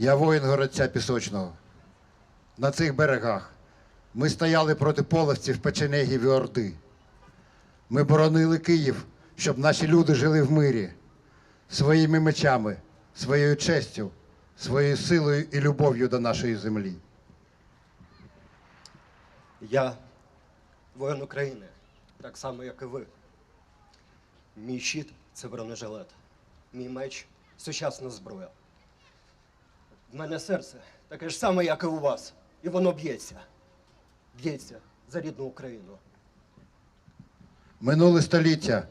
Я воїн городця Пісочного. На цих берегах ми стояли проти половців печенегів і Орди. Ми боронили Київ, щоб наші люди жили в мирі своїми мечами, своєю честю, своєю силою і любов'ю до нашої землі. Я воїн України, так само, як і ви. Мій щит це бронежилет. Мій меч сучасна зброя. В мене серце таке ж саме, як і у вас. І воно б'ється. Б'ється за рідну Україну. Минуле століття,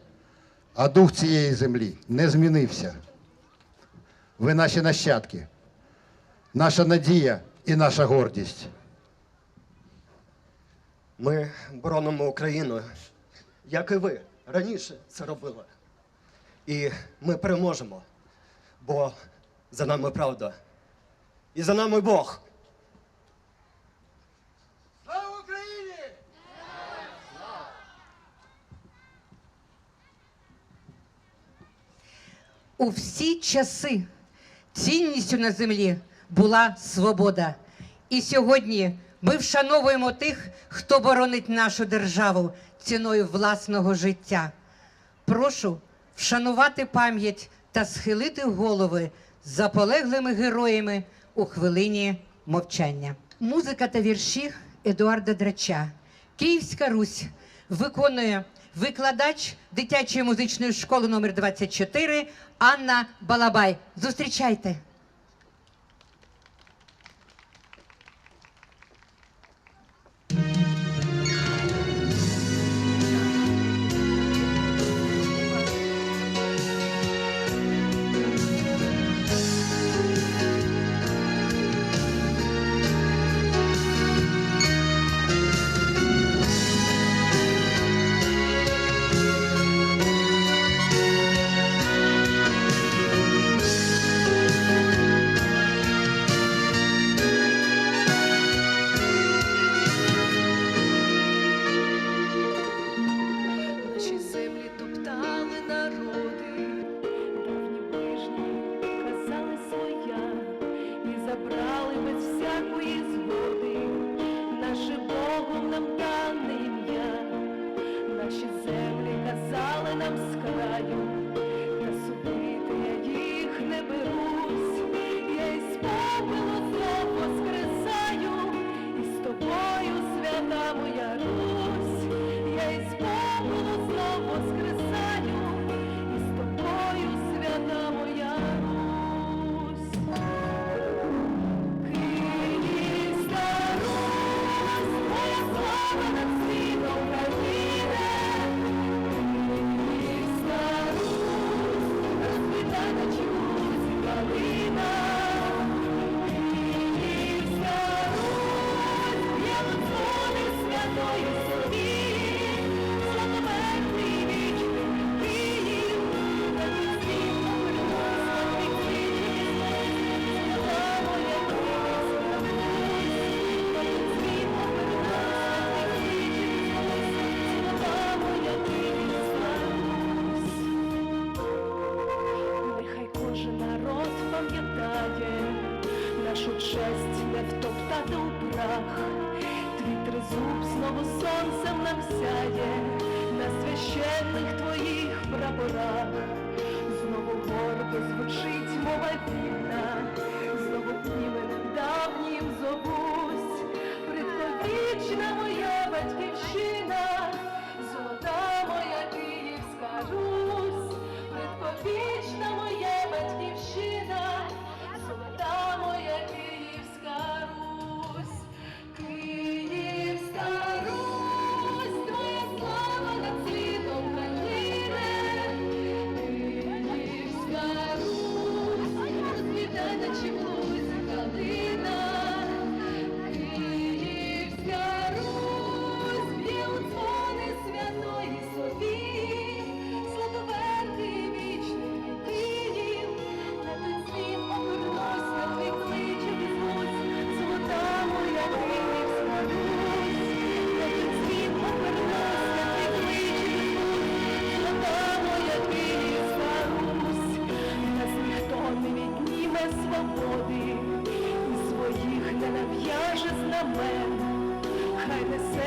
а дух цієї землі не змінився. Ви наші нащадки, наша надія і наша гордість. Ми боронимо Україну, як і ви раніше це робили. І ми переможемо, бо за нами правда. І за нами Бог. Слава Україні! У всі часи цінністю на землі була свобода. І сьогодні ми вшановуємо тих, хто боронить нашу державу ціною власного життя. Прошу вшанувати пам'ять та схилити голови за полеглими героями у хвилині мовчання. Музика та вірші Едуарда Драча. Київська Русь виконує викладач дитячої музичної школи номер 24 Анна Балабай. Зустрічайте.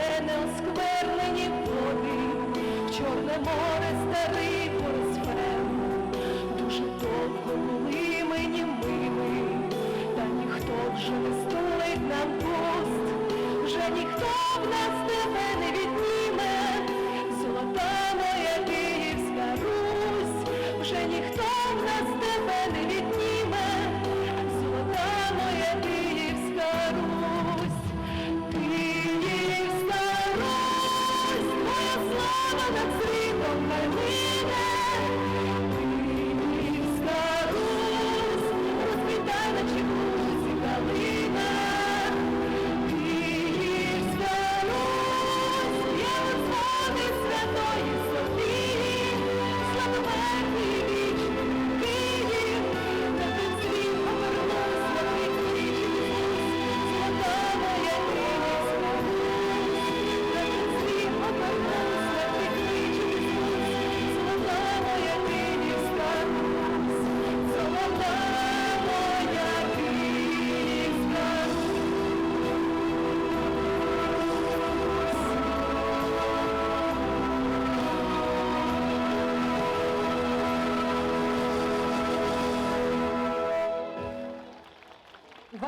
мене осквернені води, чорне море старий. me.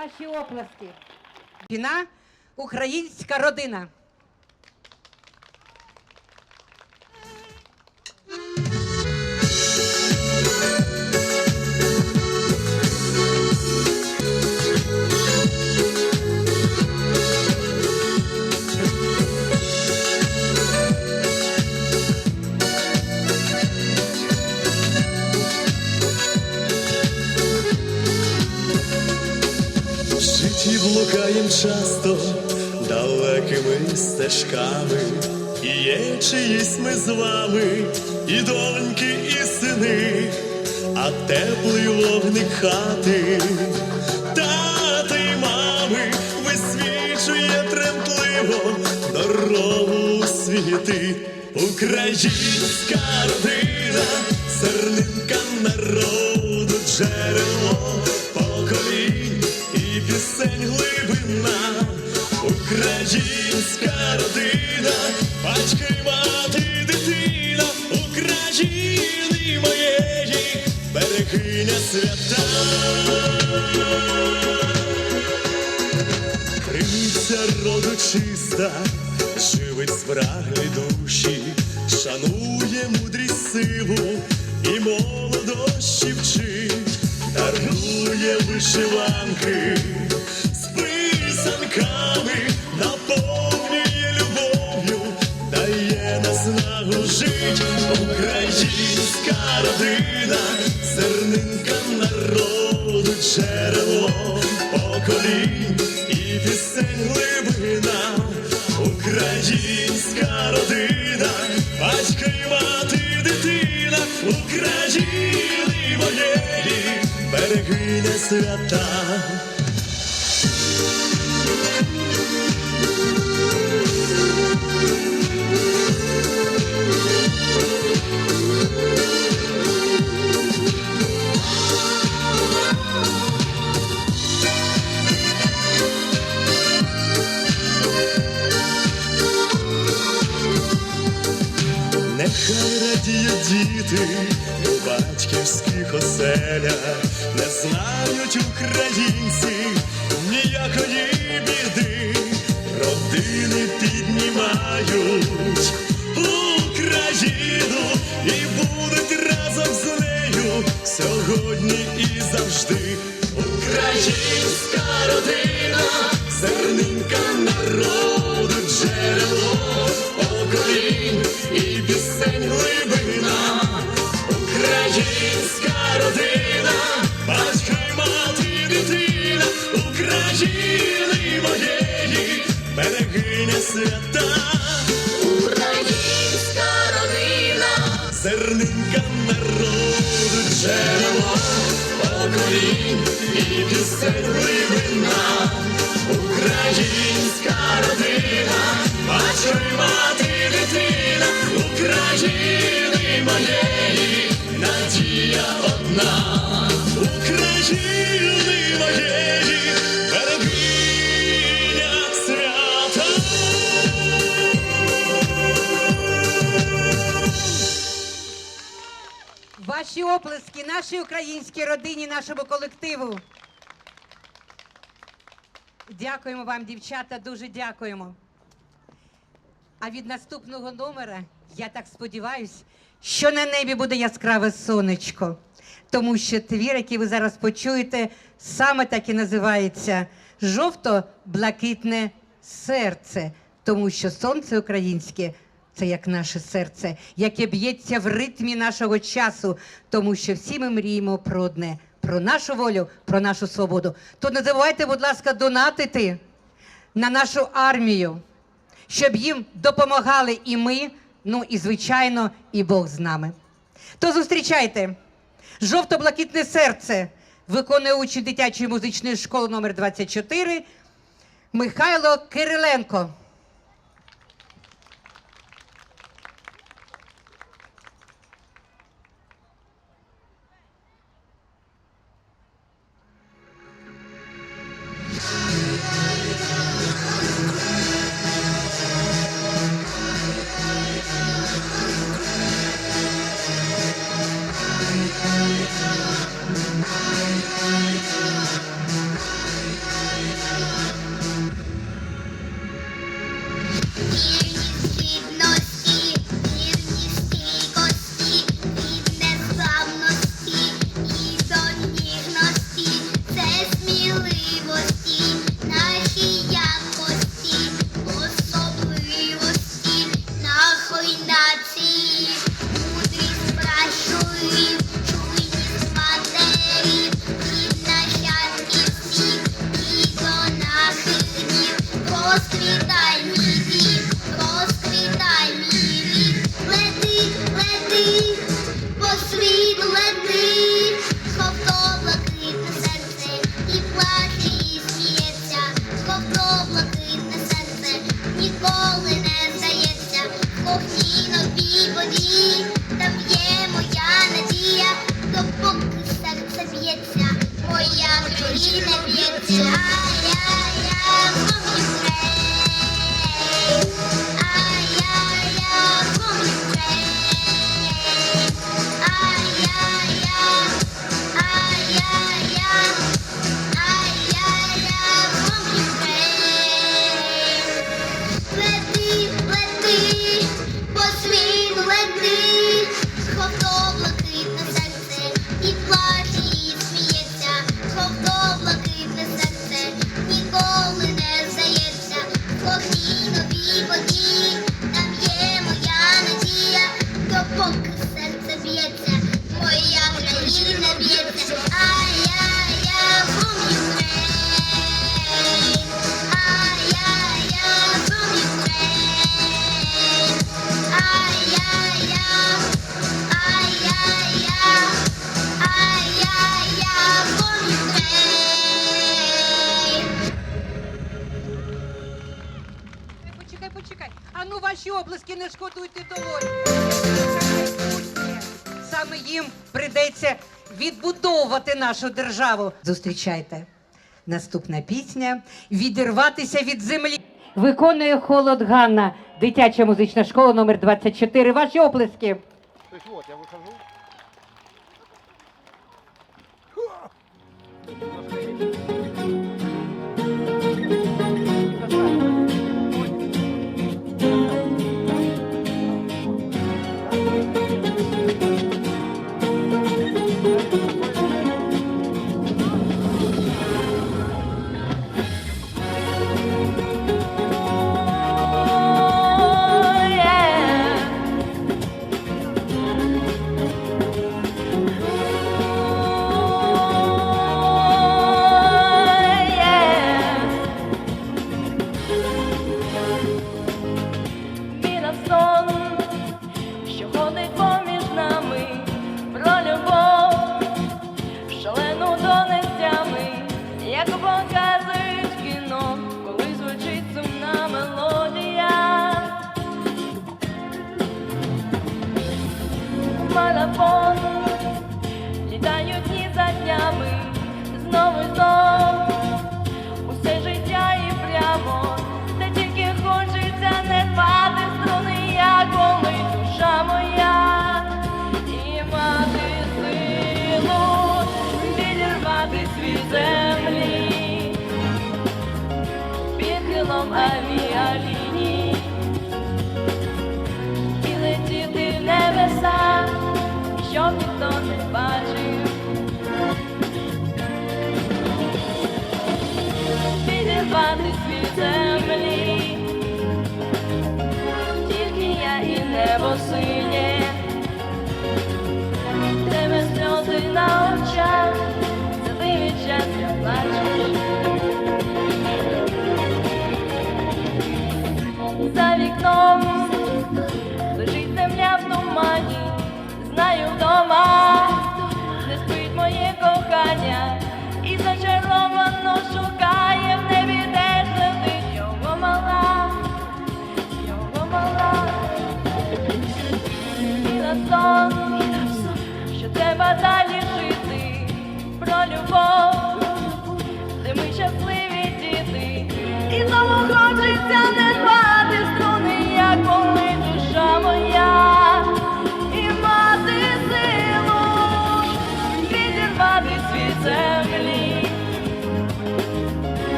Ваші оплески. Віна українська родина. Далекими стежками, і є чиїсь ми з вами, і доньки, і сини, а теплий вогник хати, тата мами висвічує тремтливо дорогу світи. Українська родина, зернинка народу, джерело поколінь і пісень українська родина, батьки, мати, дитина, України моєї, берегиня свята. Криниця роду чиста, живить спраглі душі, шанує мудрість силу і молодощі вчить, дарує вишиванки з писанками, українська родина, зернинка народу, джерело поколінь і пісень глибина, українська родина, батько й мати, дитина, України моєї, берегиня свята. Нехай радіють діти у батьківських оселях, не знають українці ніякої біди, родини піднімають Україну і будуть разом з нею сьогодні і завжди. Українська родина, і глибина, українська родина, й мати, дитина, України оплески нашій українській родині, нашому колективу. Дякуємо вам, дівчата, дуже дякуємо. А від наступного номера, я так сподіваюсь, що на небі буде яскраве сонечко. Тому що твір, який ви зараз почуєте, саме так і називається жовто-блакитне серце. Тому що сонце українське це як наше серце, яке б'ється в ритмі нашого часу, тому що всі ми мріємо про одне, про нашу волю, про нашу свободу. То не забувайте, будь ласка, донатити на нашу армію, щоб їм допомагали і ми, ну і звичайно, і Бог з нами. То зустрічайте жовто-блакитне серце виконує учень дитячої музичної школи номер 24 Михайло Кириленко. Почекай, почекай. А ну ваші облиски не шкодуйте доволі. Саме їм прийдеться відбудовувати нашу державу. Зустрічайте. Наступна пісня Відірватися від землі. Виконує холод Ганна, дитяча музична школа номер 24. Ваші оплески. Віра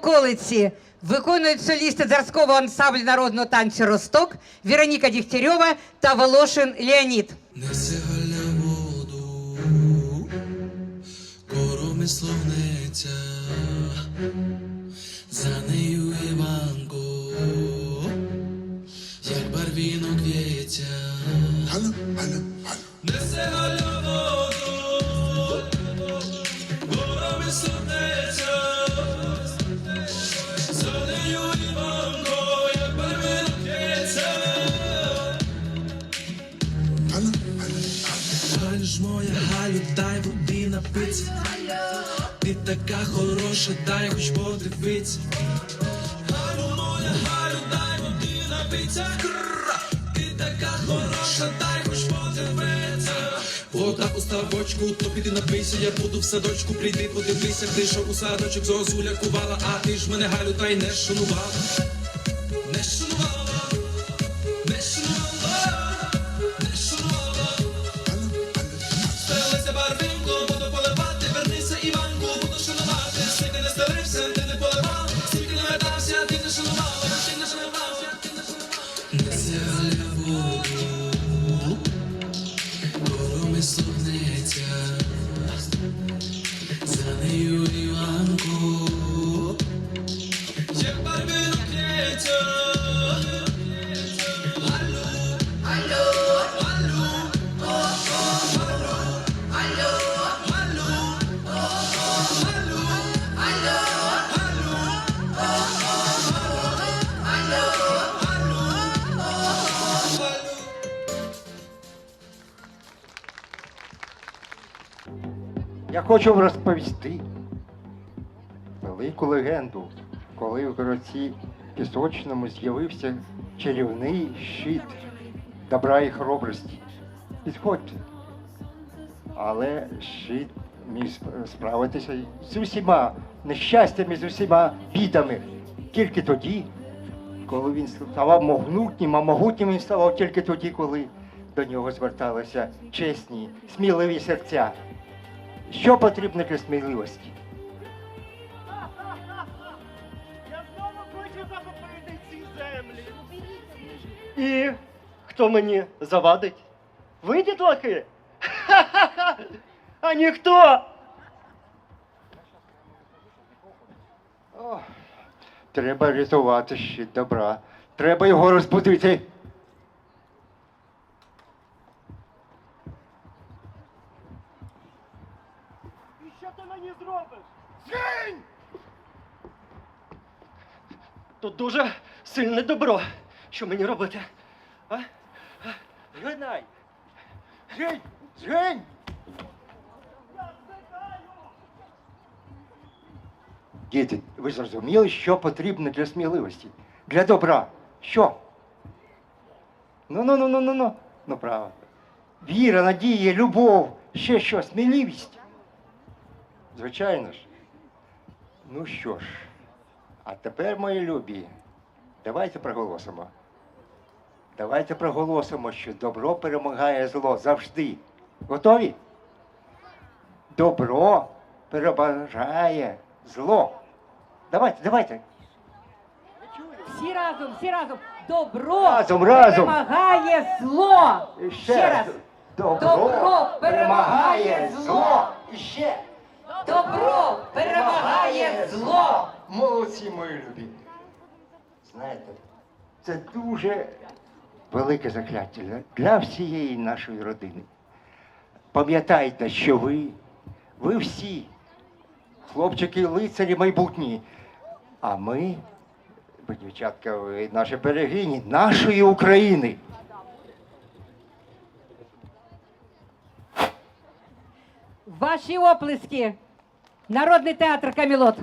околиці виконують солісти Зарського ансамблю народного танцю Росток Вероніка Дігтярьова та Волошин Леонід. воду, короми словниця, за нею садочку, то піди напийся, я буду в садочку, прийди, подивися, ти що у садочок зозуля кувала, а ти ж мене галю та й не шанувала. Хочу розповісти велику легенду, коли в городці пісочному з'явився чарівний щит добра і хоробрості. Підходьте. Але щит міг справитися з усіма нещастями, з усіма бідами. Тільки тоді, коли він ставав могутнім, а могутнім він ставав тільки тоді, коли до нього зверталися чесні, сміливі серця. Що потрібно для сміливості? Я знову хочу захопити ці землі. І хто мені завадить? Ви, дітлахи? Ха-ха-ха! А ніхто! О, треба рятувати щит добра. Треба його розбудити. І що ти мені зробиш? Згинь! Тут дуже сильне добро. Що мені робити? А? Згинай! Згинь! Згинь! Діти, ви зрозуміли, що потрібно для сміливості? Для добра. Що? Ну, ну, ну, ну, ну, ну. Ну, право. Віра, надія, любов, ще що, сміливість. Звичайно ж. Ну що ж, а тепер, мої любі, давайте проголосимо. Давайте проголосимо, що добро перемагає зло завжди. Готові? Добро перемагає зло. Давайте, давайте. Всі разом, всі разом. Добро Разом, разом. перемагає зло. І Ще раз. Добро, Добро перемагає зло. І ще. Добро перемагає зло. Молодці, мої любі. Знаєте, це дуже велике закляття для- всієї нашої родини. Пам'ятайте, що ви, ви всі, хлопчики, лицарі майбутні, а ми, ви, дівчатка, ви наші берегині, нашої України. Ваші оплески. Народний театр Камілот.